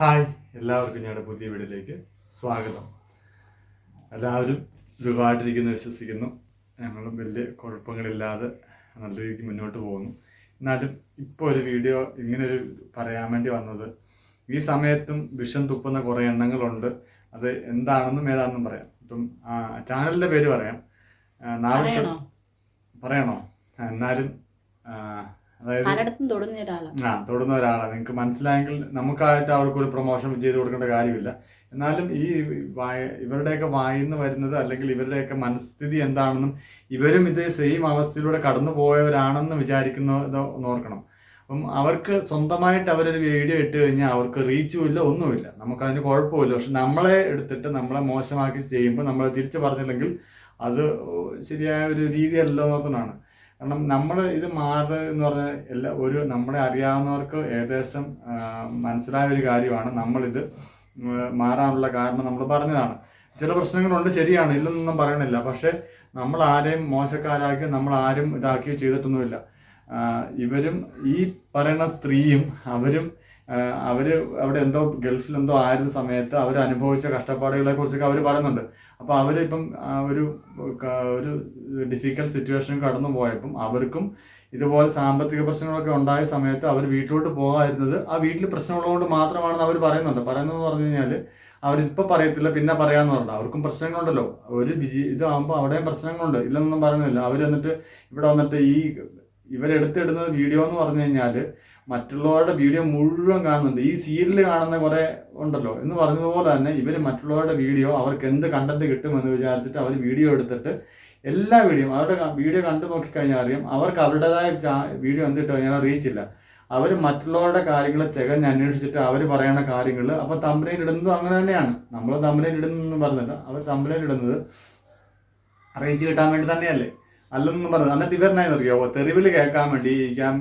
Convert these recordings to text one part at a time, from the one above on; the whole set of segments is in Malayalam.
ഹായ് എല്ലാവർക്കും ഞങ്ങളുടെ പുതിയ വീടിലേക്ക് സ്വാഗതം. എല്ലാവരും സുഖമായിട്ടിരിക്കുന്നു വിശ്വസിക്കുന്നു. ഞങ്ങളും വലിയ കുഴപ്പങ്ങളില്ലാതെ നല്ല രീതിക്ക് മുന്നോട്ട് പോകുന്നു. എന്നാലും ഇപ്പോൾ ഒരു വീഡിയോ ഇങ്ങനെ ഒരു പറയാൻ വേണ്ടി വന്നത് ഈ സമയത്തും വിഷം തുപ്പുന്ന കുറേ എണ്ണങ്ങളുണ്ട്. അത് എന്താണെന്നും ഏതാണെന്നും പറയാം. ഇപ്പം ചാനലിന്റെ പേര് പറയാം. നാളെ പറയണോ? എന്നാലും പലയിടത്തും തൊടുന്ന ഒരാളാണ് ആ തൊടുന്ന ഒരാളാണ് നിങ്ങൾക്ക് മനസ്സിലായെങ്കിൽ നമുക്കായിട്ട് അവർക്ക് ഒരു പ്രൊമോഷൻ ചെയ്ത് കൊടുക്കേണ്ട കാര്യമില്ല. എന്നാലും ഈ വായ ഇവരുടെയൊക്കെ വായിന്ന് വരുന്നത് അല്ലെങ്കിൽ ഇവരുടെയൊക്കെ മനസ്ഥിതി എന്താണെന്നും ഇവരും ഇത് സെയിം അവസ്ഥയിലൂടെ കടന്നു പോയവരാണെന്ന് വിചാരിക്കുന്ന ഓർക്കണം അപ്പം അവർക്ക് സ്വന്തമായിട്ട് അവരൊരു വീഡിയോ ഇട്ട് കഴിഞ്ഞാൽ അവർക്ക് റീച്ചും ഇല്ല ഒന്നുമില്ല. നമുക്കതിന് കുഴപ്പമില്ല. പക്ഷെ നമ്മളെ എടുത്തിട്ട് നമ്മളെ മോശമാക്കി ചെയ്യുമ്പോൾ നമ്മളെ തിരിച്ചു പറഞ്ഞില്ലെങ്കിൽ അത് ശരിയായ ഒരു രീതിയല്ലോ എന്നോർത്തനാണ് കാരണം നമ്മൾ ഇത് മാറുക എന്ന് പറഞ്ഞാൽ എല്ലാ ഒരു നമ്മളെ അറിയാവുന്നവർക്ക് ഏകദേശം മനസ്സിലായ ഒരു കാര്യമാണ് നമ്മളിത് മാറാനുള്ള കാരണം നമ്മൾ പറഞ്ഞതാണ്. ചില പ്രശ്നങ്ങളുണ്ട് ശരിയാണ് ഇല്ലെന്നൊന്നും പറയണില്ല. പക്ഷേ നമ്മൾ ആരെയും മോശക്കാരാക്കി നമ്മൾ ആരും ഇതാക്കിയോ ചെയ്തിട്ടൊന്നുമില്ല. ഇവരും ഈ പറയുന്ന സ്ത്രീയും അവരും അവർ അവിടെ എന്തോ ഗൾഫിൽ എന്തോ ആയിരുന്ന സമയത്ത് അവർ അനുഭവിച്ച കഷ്ടപ്പാടുകളെ കുറിച്ചൊക്കെ അവർ പറയുന്നുണ്ട്. അപ്പോൾ അവരിപ്പം ഒരു ഒരു ഡിഫിക്കൽട്ട് സിറ്റുവേഷൻ കടന്നു പോയപ്പം അവർക്കും ഇതുപോലെ സാമ്പത്തിക പ്രശ്നങ്ങളൊക്കെ ഉണ്ടായ സമയത്ത് അവർ വീട്ടിലോട്ട് പോകാതിരുന്നത് ആ വീട്ടിൽ പ്രശ്നമുള്ളതുകൊണ്ട് മാത്രമാണെന്ന് അവർ പറയുന്നുണ്ട്. പറയുന്നത് പറഞ്ഞു കഴിഞ്ഞാൽ അവരിപ്പോൾ പറയത്തില്ല പിന്നെ പറയാമെന്ന് പറഞ്ഞു അവർക്കും പ്രശ്നങ്ങളുണ്ടല്ലോ. ഒരു വിജി ഇതാകുമ്പോൾ അവിടെയും പ്രശ്നങ്ങളുണ്ട്. ഇല്ലെന്നൊന്നും പറയുന്നില്ല. അവർ വന്നിട്ട് ഇവിടെ വന്നിട്ട് ഈ ഇവരെടുത്തിടുന്ന വീഡിയോ എന്ന് പറഞ്ഞു കഴിഞ്ഞാൽ മറ്റുള്ളവരുടെ വീഡിയോ മുഴുവൻ കാണുന്നുണ്ട്. ഈ സീരിയൽ കാണുന്ന കുറെ ഉണ്ടല്ലോ. എന്ന് പറഞ്ഞതുപോലെ തന്നെ ഇവർ മറ്റുള്ളവരുടെ വീഡിയോ അവർക്ക് എന്ത് കണ്ടന്റ് കിട്ടുമെന്ന് വിചാരിച്ചിട്ട് അവർ വീഡിയോ എടുത്തിട്ട് എല്ലാ വീഡിയോ അവരുടെ വീഡിയോ കണ്ടു നോക്കിക്കഴിഞ്ഞാൽ അറിയാം അവർക്ക് അവരുടേതായ വീഡിയോ എന്തിട്ട് റീച്ച് ഇല്ല അവർ മറ്റുള്ളവരുടെ കാര്യങ്ങൾ ചെകഞ്ഞ് അന്വേഷിച്ചിട്ട് അവർ പറയുന്ന കാര്യങ്ങൾ അപ്പോൾ തമ്പനയിൽ ഇടുന്നത് അങ്ങനെ തന്നെയാണ്. നമ്മൾ തമ്പനയിൽ ഇടുന്നതെന്ന് പറഞ്ഞില്ല. അവർ തമ്പനയിൽ ഇടുന്നത് റേഞ്ച് കിട്ടാൻ വേണ്ടി തന്നെയല്ലേ? അല്ലെന്നും പറഞ്ഞു എന്നിട്ട് ഇവരെന്നായി അറിയാമോ തെറിവിൽ കേൾക്കാൻ വേണ്ടി ഇരിക്കാൻ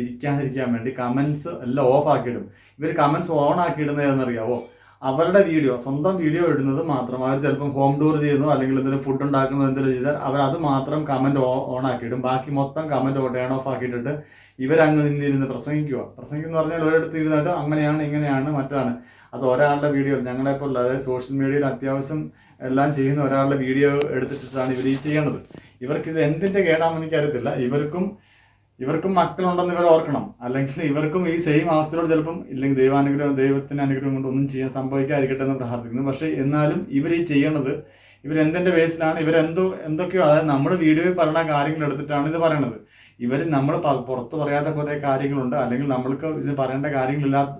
ഇരിക്കാതിരിക്കാൻ വേണ്ടി കമൻസ് എല്ലാം ഓഫ് ആക്കിയിടും. ഇവർ കമൻസ് ഓൺ ആക്കിയിടുന്നത് ഏതെന്നറിയാവോ അവരുടെ വീഡിയോ സ്വന്തം വീഡിയോ ഇടുന്നത് മാത്രം. അവർ ചിലപ്പം ഹോം ടൂർ ചെയ്യുന്നു അല്ലെങ്കിൽ എന്തെങ്കിലും ഫുഡ് ഉണ്ടാക്കുന്നു എന്തെങ്കിലും ചെയ്താൽ അവർ അത് മാത്രം കമന്റ് ഓൺ ആക്കിയിടും. ബാക്കി മൊത്തം കമന്റ് ടേൺ ഓഫ് ആക്കിയിട്ടിട്ട് ഇവരങ്ങ് നിന്നിരുന്ന് പ്രസംഗിക്കുക പ്രസംഗിക്കുന്നു പറഞ്ഞാൽ ഒരിടത്ത് ഇരുന്നിട്ട് അങ്ങനെയാണ് ഇങ്ങനെയാണ് മറ്റാണ്. അത് ഒരാളുടെ വീഡിയോ ഞങ്ങളെപ്പോലുള്ള അതായത് സോഷ്യൽ മീഡിയയിൽ അത്യാവശ്യം എല്ലാം ചെയ്യുന്ന ഒരാളുടെ വീഡിയോ എടുത്തിട്ടാണ് ഇവർ ഈ ചെയ്യേണ്ടത്. ഇവർക്ക് ഇത് എന്തിന്റെ കേടാണെന്ന് എനിക്കറിയത്തില്ല. ഇവർക്കും ഇവർക്കും മക്കളുണ്ടെന്ന് ഇവർ ഓർക്കണം. അല്ലെങ്കിൽ ഇവർക്കും ഈ സെയിം അവസ്ഥയോട് ചിലപ്പം ഇല്ലെങ്കിൽ ദൈവാനുഗ്രഹം ദൈവത്തിന്റെ അനുഗ്രഹം കൊണ്ട് ഒന്നും ചെയ്യാൻ സംഭവിക്കാതിരിക്കട്ടെ എന്ന് പ്രാർത്ഥിക്കുന്നു. പക്ഷേ എന്നാലും ഇവർ ഈ ചെയ്യണത് ഇവർ എന്തിന്റെ ബേസിലാണ് ഇവരെന്തോ എന്തൊക്കെയോ അതായത് നമ്മുടെ വീഡിയോയിൽ പറയുന്ന കാര്യങ്ങൾ എടുത്തിട്ടാണ് ഇത് പറയണത്. ഇവർ നമ്മൾ പുറത്ത് പറയാത്ത കുറേ കാര്യങ്ങളുണ്ട്. അല്ലെങ്കിൽ നമ്മൾക്ക് ഇത് പറയേണ്ട കാര്യങ്ങളില്ലാത്ത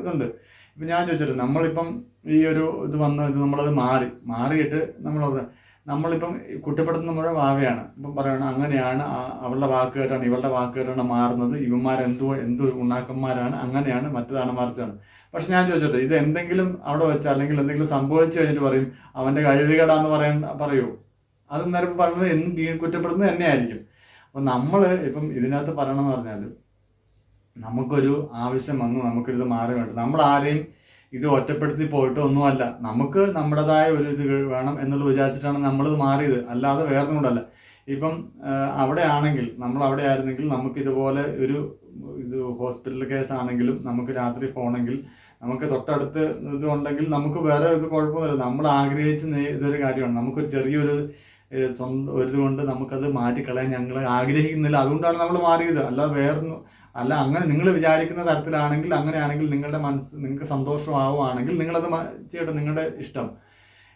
ഇതുണ്ട്. ഇപ്പം ഞാൻ ചോദിച്ചിട്ട് നമ്മളിപ്പം ഈ ഒരു ഇത് വന്ന ഇത് നമ്മളത് മാറി മാറിയിട്ട് നമ്മളത് നമ്മളിപ്പം കുറ്റപ്പെടുത്തുന്ന മുഴുവൻ വാവയാണ്. ഇപ്പം പറയണം അങ്ങനെയാണ് അവളുടെ വാക്ക് കേട്ടാണ് ഇവളുടെ വാക്ക് കേട്ടാണ് മാറുന്നത്. ഇവന്മാരെന്തോ എന്തോ ഉണ്ണാക്കന്മാരാണ് അങ്ങനെയാണ് മറ്റതാണ് മറിച്ചാണ്. പക്ഷെ ഞാൻ ചോദിച്ചോട്ടെ ഇത് എന്തെങ്കിലും അവിടെ വെച്ച് അല്ലെങ്കിൽ എന്തെങ്കിലും സംഭവിച്ചു കഴിഞ്ഞിട്ട് പറയും അവന്റെ കഴിവുകേടാന്ന് പറയാൻ പറയൂ. അത് നേരം പറയുന്നത് എന്ത് കുറ്റപ്പെടുന്നത് തന്നെയായിരിക്കും. അപ്പം നമ്മൾ ഇപ്പം ഇതിനകത്ത് പറയണമെന്ന് പറഞ്ഞാൽ നമുക്കൊരു ആവശ്യം വന്ന് നമുക്കിത് മാറി വേണ്ട നമ്മൾ ആരെയും ഇത് ഒറ്റപ്പെടുത്തി പോയിട്ട് ഒന്നുമല്ല നമുക്ക് നമ്മുടേതായ ഒരു ഇത് വേണം എന്നുള്ള വിചാരിച്ചിട്ടാണ് നമ്മളിത് മാറിയത്. അല്ലാതെ വേറെ കൊണ്ടല്ല. ഇപ്പം അവിടെ ആണെങ്കിൽ നമ്മൾ അവിടെ ആയിരുന്നെങ്കിൽ നമുക്ക് ഇതുപോലെ ഒരു ഇത് ഹോസ്പിറ്റൽ കേസ് ആണെങ്കിലും നമുക്ക് രാത്രി പോകണമെങ്കിൽ നമുക്ക് തൊട്ടടുത്ത് ഇത് ഉണ്ടെങ്കിൽ നമുക്ക് വേറെ ഇത് കുഴപ്പമില്ല. നമ്മൾ ആഗ്രഹിച്ച് ഇതൊരു കാര്യമാണ്. നമുക്കൊരു ചെറിയൊരു സ്വന്തം ഒരു കൊണ്ട് നമുക്കത് മാറ്റിക്കളയാൻ ഞങ്ങൾ ആഗ്രഹിക്കുന്നില്ല. അതുകൊണ്ടാണ് നമ്മൾ മാറിയത്. അല്ലാതെ വേറൊന്നും അല്ല അങ്ങനെ നിങ്ങൾ വിചാരിക്കുന്ന തരത്തിലാണെങ്കിൽ അങ്ങനെയാണെങ്കിൽ നിങ്ങളുടെ മനസ്സ് നിങ്ങൾക്ക് സന്തോഷമാവുകയാണെങ്കിൽ നിങ്ങളത് ചെയ്യട്ടെ നിങ്ങളുടെ ഇഷ്ടം.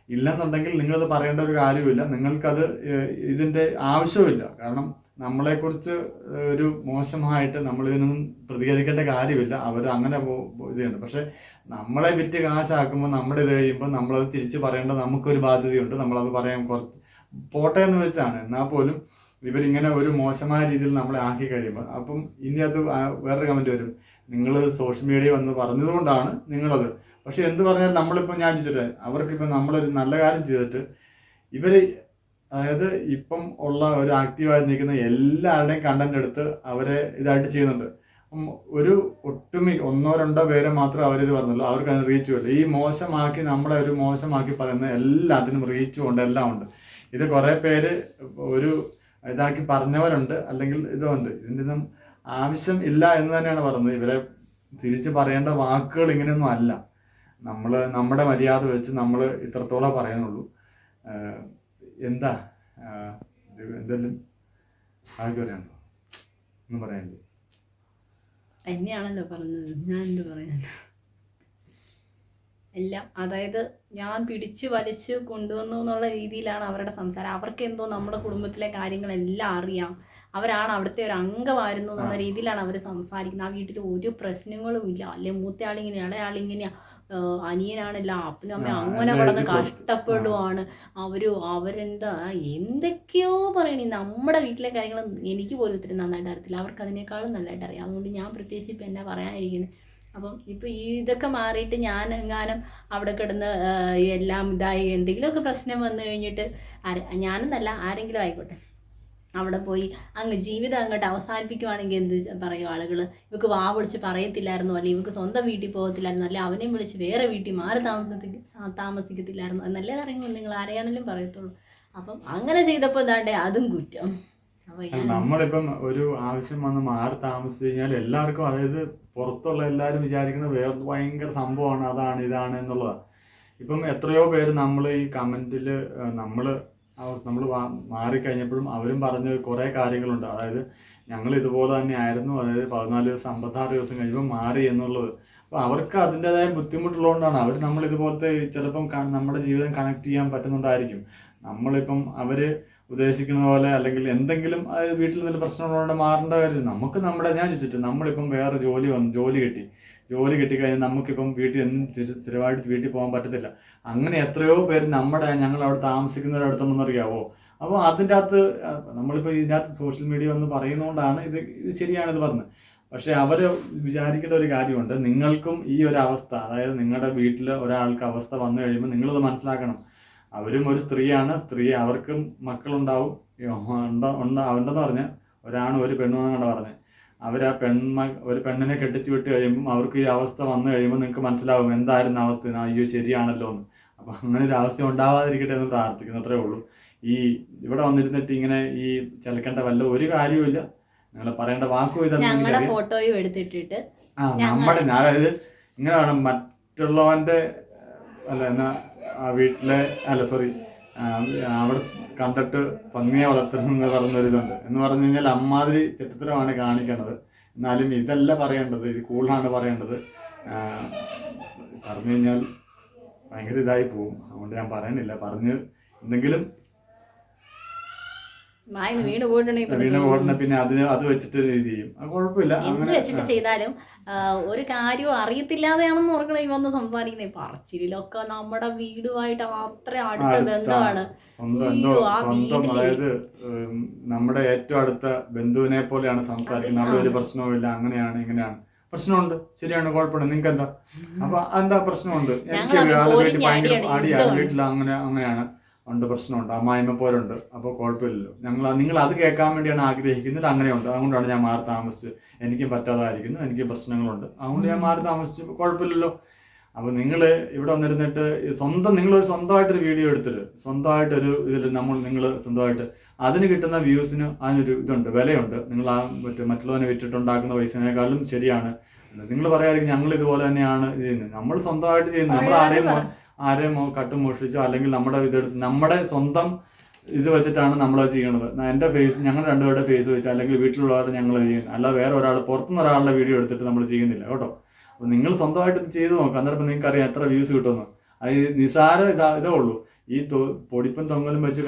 ഇല്ലെന്നുണ്ടെങ്കിൽ നിങ്ങളത് പറയേണ്ട ഒരു കാര്യവുമില്ല. നിങ്ങൾക്കത് ഇതിന്റെ ആവശ്യമില്ല കാരണം നമ്മളെക്കുറിച്ച് ഒരു മോശമായിട്ട് നമ്മളിതിനൊന്നും പ്രതികരിക്കേണ്ട കാര്യമില്ല. അവർ അങ്ങനെ ഇതുണ്ട് പക്ഷെ നമ്മളെ വിറ്റ് കാശാക്കുമ്പോൾ നമ്മുടെ ഇത് കഴിയുമ്പോൾ നമ്മളത് തിരിച്ച് പറയേണ്ട നമുക്കൊരു ബാധ്യതയുണ്ട്. നമ്മളത് പറയാൻ കുറച്ച് പോട്ടെ എന്ന് വെച്ചാണ്. എന്നാൽ പോലും ഇവരിങ്ങനെ ഒരു മോശമായ രീതിയിൽ നമ്മളെ ആക്കി കഴിയുമ്പോൾ അപ്പം ഇനി അത് വേറൊരു കമന്റ് വരും. നിങ്ങൾ സോഷ്യൽ മീഡിയ വന്ന് പറഞ്ഞതുകൊണ്ടാണ് നിങ്ങളത്. പക്ഷെ എന്ത് പറഞ്ഞാൽ നമ്മളിപ്പോൾ ഞാൻ ചോദിച്ചിട്ട് അവർക്കിപ്പോൾ നമ്മളൊരു നല്ല കാര്യം ചെയ്തിട്ട് ഇവർ അതായത് ഇപ്പം ഉള്ള ഒരു ആക്റ്റീവായി നിൽക്കുന്ന എല്ലാവരുടെയും കണ്ടന്റ് എടുത്ത് അവരെ ഇതായിട്ട് ചെയ്യുന്നുണ്ട്. ഒരു ഒട്ടുമി ഒന്നോ രണ്ടോ പേരെ മാത്രമേ അവരിത് പറഞ്ഞുള്ളൂ. അവർക്ക് അതിന് റീച്ചും ഇല്ല. ഈ മോശമാക്കി നമ്മളെ ഒരു മോശമാക്കി പറയുന്ന എല്ലാത്തിനും റീച്ചും ഉണ്ട് എല്ലാം ഉണ്ട്. ഇത് കുറേ പേര് ഒരു ഇതാക്കി പറഞ്ഞവരുണ്ട് അല്ലെങ്കിൽ ഇതുണ്ട് ഇതിന്റെ ഒന്നും ആവശ്യം ഇല്ല എന്ന് തന്നെയാണ് പറയുന്നത്. ഇവരെ തിരിച്ച് പറയേണ്ട വാക്കുകൾ ഇങ്ങനെയൊന്നും അല്ല. നമ്മൾ നമ്മുടെ മര്യാദ വെച്ച് നമ്മൾ ഇത്രത്തോളം പറയുന്നുള്ളൂ. എന്താ? എന്തെല്ലാം ആർക്ക് പറയാനുണ്ടോ ഒന്നും പറയാനില്ലേ? എന്നെയാണല്ലോ പറഞ്ഞത്. ഞാൻ എന്ത് പറയാൻ എല്ലാം അതായത് ഞാൻ പിടിച്ച് വലിച്ച് കൊണ്ടുവന്നു എന്നുള്ള രീതിയിലാണ് അവരുടെ സംസാരം. അവർക്ക് എന്തോ നമ്മുടെ കുടുംബത്തിലെ കാര്യങ്ങളെല്ലാം അറിയാം. അവരാണ് അവിടുത്തെ ഒരു അംഗമായിരുന്നു എന്നുള്ള രീതിയിലാണ് അവർ സംസാരിക്കുന്നത്. ആ വീട്ടിൽ ഒരു പ്രശ്നങ്ങളും ഇല്ല. അല്ലെ മൂത്തയാളിങ്ങനെ ഇളയാളിങ്ങനെയാ അനിയനാണല്ല അപ്പനും അമ്മ അങ്ങനെ കിടന്ന് കഷ്ടപ്പെടുവാണ്. അവർ അവരെന്താ എന്തൊക്കെയോ പറയണേ. നമ്മുടെ വീട്ടിലെ കാര്യങ്ങൾ എനിക്ക് പോലും ഒത്തിരി നന്നായിട്ട് അറിയത്തില്ല. അവർക്ക് അതിനേക്കാളും നന്നായിട്ട് അറിയാം. അതുകൊണ്ട് ഞാൻ പ്രത്യേകിച്ച് ഇപ്പം എന്നാ പറയാനിരിക്കുന്നത് അപ്പം ഇപ്പം ഇതൊക്കെ മാറിയിട്ട് ഞാൻ എങ്ങാനും അവിടെ കിടന്ന് എല്ലാം ഇതായി എന്തെങ്കിലുമൊക്കെ പ്രശ്നം വന്നു കഴിഞ്ഞിട്ട് ഞാനെന്നല്ല ആരെങ്കിലും ആയിക്കോട്ടെ. അവിടെ പോയി അങ്ങ് ജീവിതം അങ്ങോട്ട് അവസാനിപ്പിക്കുവാണെങ്കിൽ എന്ത് പറയും ആളുകൾ ഇവക്ക് വാ വിളിച്ച് പറയത്തില്ലായിരുന്നു അല്ലെങ്കിൽ ഇവക്ക് സ്വന്തം വീട്ടിൽ പോകത്തില്ലായിരുന്നു അല്ലെങ്കിൽ അവനെയും വിളിച്ച് വേറെ വീട്ടിൽ മാറി താമസത്തി താമസിക്കത്തില്ലായിരുന്നു. എന്നല്ലേ നിങ്ങൾ ആരെയാണെങ്കിലും പറയത്തുള്ളൂ. അപ്പം അങ്ങനെ ചെയ്തപ്പോൾ എന്താണ്ടേ അതും കുറ്റം. അല്ല, നമ്മളിപ്പം ഒരു ആവശ്യം വന്ന് മാറി താമസിച്ചു കഴിഞ്ഞാൽ എല്ലാവർക്കും അതായത് പുറത്തുള്ള എല്ലാവരും വിചാരിക്കുന്നത് വേറെ ഭയങ്കര സംഭവമാണ് അതാണ് ഇതാണ് എന്നുള്ളതാണ് ഇപ്പം എത്രയോ പേര് നമ്മൾ ഈ കമന്റിൽ നമ്മൾ നമ്മൾ മാറിക്കഴിഞ്ഞപ്പോഴും അവരും പറഞ്ഞ കുറേ കാര്യങ്ങളുണ്ട്. അതായത് ഞങ്ങൾ ഇതുപോലെ തന്നെ ആയിരുന്നു അതായത് പതിനാല് ദിവസം അമ്പത്താറ് ദിവസം കഴിയുമ്പോൾ മാറി എന്നുള്ളത്. അപ്പോൾ അവർക്ക് അതിന്റെതായ ബുദ്ധിമുട്ടുള്ളതുകൊണ്ടാണ്. അവർ നമ്മൾ ഇതുപോലത്തെ ചിലപ്പം നമ്മുടെ ജീവിതം കണക്ട് ചെയ്യാൻ പറ്റുന്നുണ്ടായിരിക്കും. നമ്മളിപ്പം അവർ ഉദ്ദേശിക്കുന്ന പോലെ അല്ലെങ്കിൽ എന്തെങ്കിലും വീട്ടിൽ നിന്ന് പ്രശ്നങ്ങളുണ്ട് മാറേണ്ട കാര്യം നമുക്ക് നമ്മുടെ ഞാൻ ചോദിച്ചിട്ട് നമ്മളിപ്പം വേറെ ജോലി വന്നു ജോലി കിട്ടി. ജോലി കിട്ടിക്കഴിഞ്ഞാൽ നമുക്കിപ്പം വീട്ടിൽ സ്ഥിര- സ്ഥിരമായിട്ട് വീട്ടിൽ പോകാൻ പറ്റത്തില്ല. അങ്ങനെ എത്രയോ പേര് നമ്മുടെ ഞങ്ങൾ അവിടെ താമസിക്കുന്നവരടുത്തുണ്ടെന്ന് അറിയാവോ? അപ്പോൾ അതിന്റെ അകത്ത് നമ്മളിപ്പോൾ ഇതിന്റെ അകത്ത് സോഷ്യൽ മീഡിയ എന്ന് പറയുന്നതുകൊണ്ടാണ് ഇത് ഇത് ശരിയാണ് പറഞ്ഞത്. പക്ഷേ അവർ വിചാരിക്കേണ്ട ഒരു കാര്യമുണ്ട്. നിങ്ങൾക്കും ഈ ഒരു അവസ്ഥ അതായത് നിങ്ങളുടെ വീട്ടിൽ ഒരാൾക്ക് അവസ്ഥ വന്നു കഴിയുമ്പോൾ നിങ്ങളത് മനസ്സിലാക്കണം. അവരും ഒരു സ്ത്രീയാണ്. സ്ത്രീ അവർക്കും മക്കളുണ്ടാവും. ഉണ്ടോ ഉണ്ടോ ഉണ്ടെന്ന് പറഞ്ഞ് ഒരാണും ഒരു പെണ്ണും എന്നാണ് പറഞ്ഞത്. അവർ ആ പെൺമ ഒരു പെണ്ണിനെ കെട്ടിച്ചു വിട്ട് കഴിയുമ്പോൾ അവർക്ക് ഈ അവസ്ഥ വന്നു കഴിയുമ്പോൾ നിങ്ങൾക്ക് മനസ്സിലാവും എന്തായിരുന്നു അവസ്ഥ. അയ്യോ ശരിയാണല്ലോ എന്ന്. അപ്പം അങ്ങനെ ഒരു അവസ്ഥ ഉണ്ടാവാതിരിക്കട്ടെ എന്ന് പ്രാർത്ഥിക്കുന്നു. അത്രേ ഉള്ളൂ. ഈ ഇവിടെ വന്നിരുന്നിട്ട് ഇങ്ങനെ ഈ ചിലക്കേണ്ട വല്ല ഒരു കാര്യവുമില്ല നിങ്ങൾ പറയേണ്ട വാക്കും ഫോട്ടോയും എടുത്തിട്ടിട്ട് ആ നമ്മുടെ അതായത് ഇങ്ങനെ വേണം മറ്റുള്ളവന്റെ അല്ല എന്നാ ആ വീട്ടിലെ അല്ല സോറി അവിടെ കണ്ടിട്ട് പന്നിയെ വളർത്തണം എന്ന് പറഞ്ഞൊരിതുണ്ട്. എന്ന് പറഞ്ഞു കഴിഞ്ഞാൽ അമ്മാതിരി ചിത്രമാണ് കാണിക്കേണ്ടത് എന്നാലും ഇതല്ല പറയേണ്ടത് ഇത് കൂടുതലാണ് പറയേണ്ടത്. പറഞ്ഞു കഴിഞ്ഞാൽ ഭയങ്കര ഇതായി പോകും. അതുകൊണ്ട് ഞാൻ പറയുന്നില്ല പറഞ്ഞ് എന്തെങ്കിലും വീണ് പോയിട്ടുണ്ടെങ്കിൽ പിന്നെ അതിന് അത് വെച്ചിട്ട് ചെയ്യും. കുഴപ്പമില്ല. എന്ത് വെച്ചിട്ട് ചെയ്താലും ഒരു കാര്യവും അറിയത്തില്ലാതെയാണെന്ന് ഓർക്കണം ഈ വന്ന് സംസാരിക്കുന്നത് പറച്ചിലൊക്കെ നമ്മുടെ വീടുമായിട്ട് അത്ര അടുത്ത ബന്ധമാണ്. അതായത് നമ്മുടെ ഏറ്റവും അടുത്ത ബന്ധുവിനെ പോലെയാണ് സംസാരിക്കുന്നത്. അവിടെ ഒരു പ്രശ്നവുമില്ല. അങ്ങനെയാണ് ഇങ്ങനെയാണ്. പ്രശ്നമുണ്ട്. ശരിയാണ് കുഴപ്പമില്ല. നിങ്ങൾക്ക് എന്താ അപ്പൊ എന്താ പ്രശ്നമുണ്ട്? എനിക്ക് ഭയങ്കര അടിയാണ്. വീട്ടിൽ അങ്ങനെ അങ്ങനെയാണ്. ഉണ്ട് പ്രശ്നമുണ്ട് അമ്മായിമ്മ പോലുണ്ട്. അപ്പോൾ കുഴപ്പമില്ലല്ലോ. ഞങ്ങൾ നിങ്ങൾ അത് കേൾക്കാൻ വേണ്ടിയാണ് ആഗ്രഹിക്കുന്നത്. അങ്ങനെയുണ്ട്. അതുകൊണ്ടാണ് ഞാൻ മാറി താമസിച്ച് എനിക്കും പറ്റാതായിരിക്കുന്നു. എനിക്ക് പ്രശ്നങ്ങളുണ്ട്. അതുകൊണ്ട് ഞാൻ മാറി താമസിച്ചു കുഴപ്പമില്ലല്ലോ. അപ്പോൾ നിങ്ങൾ ഇവിടെ വന്നിരുന്നിട്ട് സ്വന്തം നിങ്ങളൊരു സ്വന്തമായിട്ടൊരു വീഡിയോ എടുത്തിട്ട് സ്വന്തമായിട്ടൊരു ഇതിൽ നമ്മൾ നിങ്ങൾ സ്വന്തമായിട്ട് അതിന് കിട്ടുന്ന വ്യൂസിന് അതിനൊരു ഇതുണ്ട് വിലയുണ്ട്. നിങ്ങൾ ആ മറ്റേ മറ്റുള്ളവനെ വിറ്റിട്ടുണ്ടാക്കുന്ന പൈസനേക്കാളും ശരിയാണ്. നിങ്ങൾ പറയാതിരിക്കും ഞങ്ങൾ ഇതുപോലെ തന്നെയാണ് ചെയ്യുന്നത്. നമ്മൾ സ്വന്തമായിട്ട് ചെയ്യുന്നത്. നമ്മൾ ആരെയും ആരെയും കട്ടും മോഷ്ടിച്ചോ അല്ലെങ്കിൽ നമ്മുടെ ഇതെടുത്ത് നമ്മുടെ സ്വന്തം ഇത് വെച്ചിട്ടാണ് നമ്മളത് ചെയ്യണത്. എന്റെ എന്റെ ഫേസ് ഞങ്ങൾ രണ്ടുപേരുടെ ഫേസ് വെച്ച് അല്ലെങ്കിൽ വീട്ടിലുള്ളവരുടെ ഞങ്ങൾ ചെയ്യുന്നത്. അല്ല വേറെ ഒരാൾ പുറത്തുനിന്ന് ഒരാളുടെ വീഡിയോ എടുത്തിട്ട് നമ്മൾ ചെയ്യുന്നില്ല കേട്ടോ. അപ്പോൾ നിങ്ങൾ സ്വന്തമായിട്ട് ഇത് ചെയ്ത് നോക്കുക അന്നേരം നിങ്ങൾക്ക് അറിയാം എത്ര വ്യൂസ് കിട്ടുമെന്ന്. അത് നിസാര ഇതാ ഇതേ ഉള്ളൂ. ഈ പൊടിപ്പൻ പൊടിപ്പും തൊങ്ങലും വെച്ച്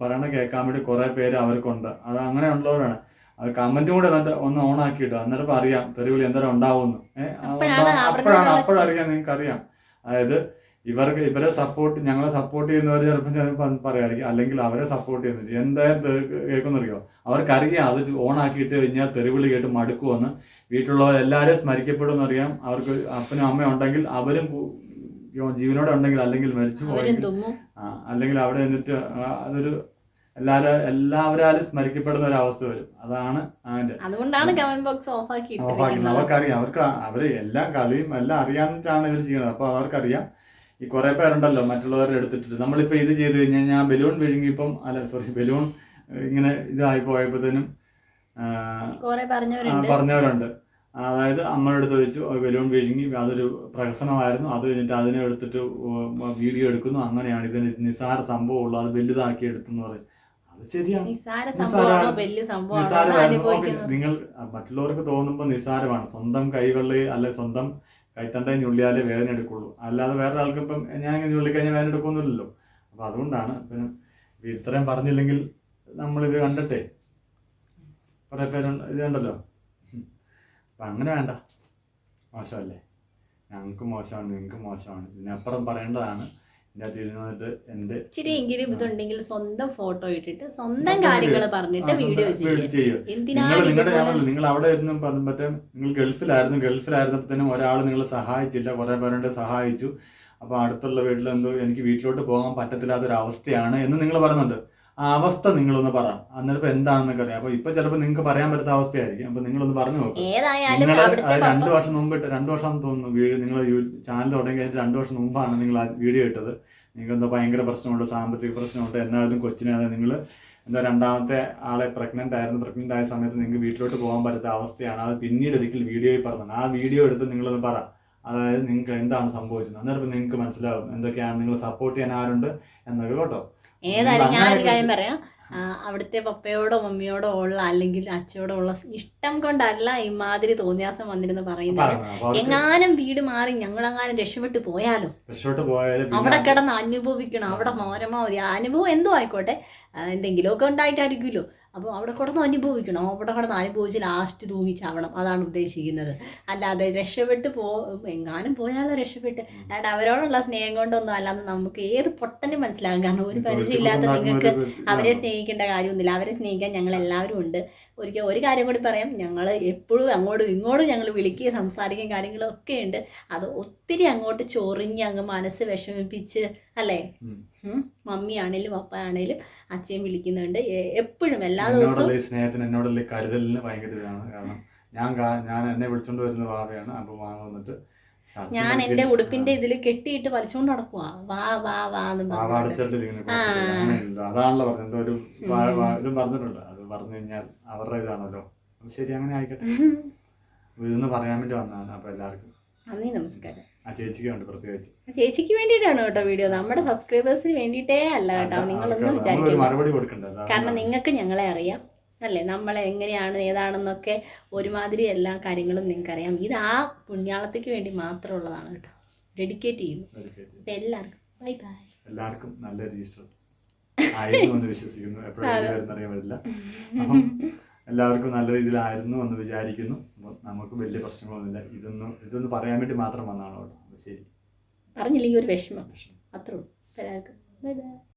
പറയണ കേൾക്കാൻ വേണ്ടി കുറേ പേര് അവർക്കുണ്ട്. അത് അങ്ങനെ ഉള്ളവരാണ്. അത് കമന്റും കൂടെ എന്നിട്ട് ഒന്ന് ഓൺ ആക്കിയിട്ട്. അന്നേരം അറിയാം തെരുവിൽ എന്തോരം ഉണ്ടാവുമെന്ന്. ഏഹ് അപ്പോഴാണ് അപ്പോഴറിയാം നിങ്ങൾക്ക് അറിയാം അതായത് ഇവർക്ക് ഇവരെ സപ്പോർട്ട് ഞങ്ങളെ സപ്പോർട്ട് ചെയ്യുന്നവർ ചിലപ്പോൾ ചിലപ്പോൾ പറയായിരിക്കും അല്ലെങ്കിൽ അവരെ സപ്പോർട്ട് ചെയ്യുന്നില്ല. എന്തായാലും കേൾക്കുന്നറിയോ? അവർക്കറിയാം അത് ഓൺ ആക്കിയിട്ട് കഴിഞ്ഞാൽ തെരുവിളി കേട്ട് മടുക്കുമെന്ന് വീട്ടിലുള്ളവർ എല്ലാവരെയും സ്മരിക്കപ്പെടുമെന്ന് അറിയാം. അവർക്ക് അപ്പനും അമ്മയും ഉണ്ടെങ്കിൽ അവരും ജീവനോടെ ഉണ്ടെങ്കിൽ അല്ലെങ്കിൽ മരിച്ചു പോകും അല്ലെങ്കിൽ അവിടെ നിന്നിട്ട് അതൊരു അതൊരു എല്ലാവരും സ്മരിക്കപ്പെടുന്ന ഒരു അവസ്ഥ വരും. അതാണ് അതിന്റെ. അതുകൊണ്ടാണ് കമന്റ് ബോക്സ് ഓഫ് ആക്കി അവർക്കറിയാം. അവർക്ക് അവർ എല്ലാ കളിയും എല്ലാം അറിയാന്നിട്ടാണ് ഇവർ ചെയ്യുന്നത്. അപ്പൊ അവർക്കറിയാം. ഈ കുറെ പേരുണ്ടല്ലോ മറ്റുള്ളവരുടെ എടുത്തിട്ട് നമ്മളിപ്പോ ഇത് ചെയ്ത് കഴിഞ്ഞാൽ ഞാൻ ബലൂൺ വിഴുങ്ങിയപ്പം അല്ല സോറി ബലൂൺ ഇങ്ങനെ ഇതായി പോയപ്പോഴത്തേനും പറഞ്ഞവരുണ്ട്. അതായത് അമ്മയുടെ അടുത്ത് വെച്ചു ബലൂൺ വിഴുങ്ങി അതൊരു പ്രഹസനമായിരുന്നു. അത് കഴിഞ്ഞിട്ട് അതിനെ എടുത്തിട്ട് വീഡിയോ എടുക്കുന്നു. അങ്ങനെയാണ് ഇതിന് നിസാര സംഭവമുള്ളൂ അത് വലുതാക്കി എടുത്തെന്ന് പറയും. അത് ശരിയാണ്. നിസാരമായിരുന്നു. നിങ്ങൾ മറ്റുള്ളവർക്ക് തോന്നുമ്പോൾ നിസാരമാണ്. സ്വന്തം കൈകളിൽ അല്ലെ സ്വന്തം കൈത്തണ്ടയിൽ ഞുള്ളിയാലേ വേദന എടുക്കുള്ളൂ. അല്ലാതെ വേറെ ഇപ്പം ഞാൻ ഞുള്ളിക്കഴിഞ്ഞാൽ വേദന എടുക്കുന്നില്ലല്ലോ അപ്പം അതുകൊണ്ടാണ് പിന്നെ ഇത്രയും പറഞ്ഞില്ലെങ്കിൽ നമ്മളിത് കണ്ടിട്ടേ. കുറേ പേരുണ്ട് ഇത് കണ്ടല്ലോ. അപ്പം അങ്ങനെ വേണ്ട. മോശമല്ലേ? ഞങ്ങൾക്ക് മോശമാണ് നിങ്ങൾക്ക് മോശമാണ്. ഇതിനപ്പുറം പറയേണ്ടതാണ് ഇരുന്നിട്ട് എന്റെ ഇച്ചിരിയെങ്കിലും ഇതുണ്ടെങ്കിൽ സ്വന്തം ഫോട്ടോ ഇട്ടിട്ട് സ്വന്തം കാര്യങ്ങൾ പറഞ്ഞിട്ട് വീഡിയോ നിങ്ങൾ നിങ്ങളുടെ നിങ്ങൾ അവിടെ ഇരുന്ന് മറ്റേ നിങ്ങൾ ഗൾഫിലായിരുന്നു തന്നെ ഒരാൾ നിങ്ങളെ സഹായിച്ചില്ല കുറെ പേരുടെ സഹായിച്ചു. അപ്പൊ അടുത്തുള്ള വീട്ടിൽ എന്തോ എനിക്ക് വീട്ടിലോട്ട് പോകാൻ പറ്റത്തില്ലാത്തൊരവസ്ഥയാണ് എന്ന് നിങ്ങൾ പറയുന്നുണ്ട്. ആ അവസ്ഥ നിങ്ങളൊന്ന് പറ. അന്നേരം എന്താണെന്നൊക്കെ അറിയാം. അപ്പൊ ഇപ്പൊ ചിലപ്പോൾ നിങ്ങൾക്ക് പറയാൻ പറ്റാത്ത അവസ്ഥയായിരിക്കും. അപ്പൊ നിങ്ങളൊന്ന് പറഞ്ഞു നോക്കും. ഏതായാലും നിങ്ങൾ അവിടുത്തെ രണ്ട് വർഷം മുമ്പ് ഇട്ട് രണ്ട് വർഷം തോന്നുന്നു വീഡിയോ നിങ്ങൾ ചാനൽ തുടങ്ങി കഴിഞ്ഞിട്ട് രണ്ട് വർഷം മുമ്പാണ് നിങ്ങൾ ആ വീഡിയോ ഇട്ടത്. നിങ്ങൾക്ക് എന്താ ഭയങ്കര പ്രശ്നമുണ്ട് സാമ്പത്തിക പ്രശ്നമുണ്ട്. എന്നാലും കൊച്ചിനെ നിങ്ങൾ എന്താ രണ്ടാമത്തെ ആളെ പ്രഗ്നന്റ് ആയിരുന്നു. പ്രഗ്നന്റ് ആയ സമയത്ത് നിങ്ങൾക്ക് വീട്ടിലോട്ട് പോകാൻ പറ്റാത്ത അവസ്ഥയാണ്. അത് പിന്നീട് ഒരിക്കൽ വീഡിയോയിൽ പറഞ്ഞത് ആ വീഡിയോ എടുത്ത് നിങ്ങളൊന്ന് പറ. അതായത് നിങ്ങൾക്ക് എന്താണ് സംഭവിച്ചത്? അന്നേരം നിങ്ങൾക്ക് മനസ്സിലാവും എന്തൊക്കെയാണ് നിങ്ങൾ സപ്പോർട്ട് ചെയ്യാൻ ആരുണ്ട് എന്നൊക്കെ കേട്ടോ. ഏതായാലും ഞാൻ ഒരു കാര്യം പറയാം. അവിടുത്തെ പപ്പയോടോ മമ്മിയോടോ ഉള്ള അല്ലെങ്കിൽ അച്ഛയോടോ ഉള്ള ഇഷ്ടം കൊണ്ടല്ല ഇമാതിരി തോന്നിയാസം വന്നിരുന്നു പറയുന്നത്. എങ്ങാനും വീട് മാറി ഞങ്ങളെങ്ങാനും രക്ഷപ്പെട്ടു പോയാലോ? അവിടെ കിടന്ന് അനുഭവിക്കണം. അവിടെ മോരമാവധി അനുഭവം എന്തോ ആയിക്കോട്ടെ. എന്തെങ്കിലുമൊക്കെ ഉണ്ടായിട്ടായിരിക്കുമല്ലോ. അപ്പോൾ അവിടെ കിടന്ന് അനുഭവിക്കണം. അവിടെ കിടന്ന് അനുഭവിച്ച് ലാസ്റ്റ് തൂങ്ങി ചാവണം അതാണ് ഉദ്ദേശിക്കുന്നത്. അല്ലാതെ രക്ഷപ്പെട്ട് പോ എങ്ങാനും പോയാലോ രക്ഷപ്പെട്ട്. അല്ലാണ്ട് അവരോടുള്ള സ്നേഹം കൊണ്ടൊന്നും അല്ലാതെ നമുക്ക് ഏത് പൊട്ടനും മനസ്സിലാകും കാരണം ഒരു പരിചയമില്ലാത്ത നിങ്ങൾക്ക് അവരെ സ്നേഹിക്കേണ്ട കാര്യമൊന്നുമില്ല. അവരെ സ്നേഹിക്കാൻ ഞങ്ങൾ എല്ലാവരും ഉണ്ട്. ഒരിക്കൽ ഒരു കാര്യം കൂടി പറയാം. ഞങ്ങൾ എപ്പോഴും അങ്ങോട്ടും ഇങ്ങോട്ടും ഞങ്ങൾ വിളിക്കുകയും സംസാരിക്കുകയും കാര്യങ്ങളൊക്കെ ഉണ്ട്. അത് ഒത്തിരി അങ്ങോട്ട് ചൊറിഞ്ഞ് അങ്ങ് മനസ്സ് വിഷമിപ്പിച്ച് അല്ലേ? മമ്മി ആണെങ്കിലും അപ്പ ആണെങ്കിലും അച്ഛയും വിളിക്കുന്നുണ്ട്. എപ്പോഴും എല്ലാ ദിവസവും സ്നേഹത്തിന് എന്നോടുള്ള കരുതലിന് ഭയങ്കര ഇതാണ്. കാരണം ഞാൻ ഞാൻ എന്നെ വിളിച്ചോണ്ട് വരുന്ന വാവയാണ്. അപ്പൊ വാവ വന്നിട്ട് ഞാൻ എന്റെ ഉടുപ്പിന്റെ ഇതിൽ കെട്ടിയിട്ട് വലിച്ചോണ്ട് നടക്കുവാ. വാ വാ വാ. അതാണല്ലോ പറഞ്ഞത്. എന്തോ ഒരു ഇതും പറഞ്ഞിട്ടുണ്ട്. അത് പറഞ്ഞു കഴിഞ്ഞാൽ അവരുടെ ഇതാണല്ലോ. ശരി അങ്ങനെ ആയിക്കോട്ടെ. ഇതൊന്ന് പറയാൻ വേണ്ടി വന്നതാണ്. അപ്പൊ എല്ലാവർക്കും നന്ദി നമസ്കാരം. ചേച്ചിക്ക് വേണ്ടിട്ടാണ് പ്രത്യേകിച്ച്. ചേച്ചിക്ക് വേണ്ടിയിട്ടാണ് കേട്ടോ വീഡിയോ നമ്മുടെ സബ്സ്ക്രൈബേഴ്സിന് വേണ്ടിയിട്ടേ അല്ല കേട്ടോ. നിങ്ങളൊന്നും വിചാരിക്കുന്നത് കാരണം നിങ്ങൾക്ക് ഞങ്ങളെ അറിയാം. അല്ലേ? നമ്മളെ എങ്ങനെയാണ് ഏതാണെന്നൊക്കെ ഒരുമാതിരി എല്ലാ കാര്യങ്ങളും നിങ്ങൾക്ക് അറിയാം. ഇത് ആ പുണ്യാളത്തേക്ക് വേണ്ടി മാത്രമുള്ളതാണ് കേട്ടോ. ഡെഡിക്കേറ്റ് ചെയ്യുന്നു. അപ്പം എല്ലാവർക്കും ബൈ ബൈ എല്ലാവർക്കും നല്ല രജിസ്റ്റർ. ആയിരുന്നു എന്ന് വിശ്വസിക്കുന്നു. എപ്പോഴും പറ്റില്ല. എല്ലാവർക്കും നല്ല രീതിയിലായിരുന്നു എന്ന് വിചാരിക്കുന്നു. നമുക്ക് വലിയ പ്രശ്നങ്ങളൊന്നുമില്ല. ഇതൊന്ന് ഇതൊന്ന് പറയാൻ വേണ്ടി മാത്രം വന്നതാണ് കേട്ടോ. ശരി. പറഞ്ഞില്ലെങ്കിൽ ഒരു വിഷമം. അത്രേ ഉള്ളൂ. എല്ലാവർക്കും ബൈ ബൈ.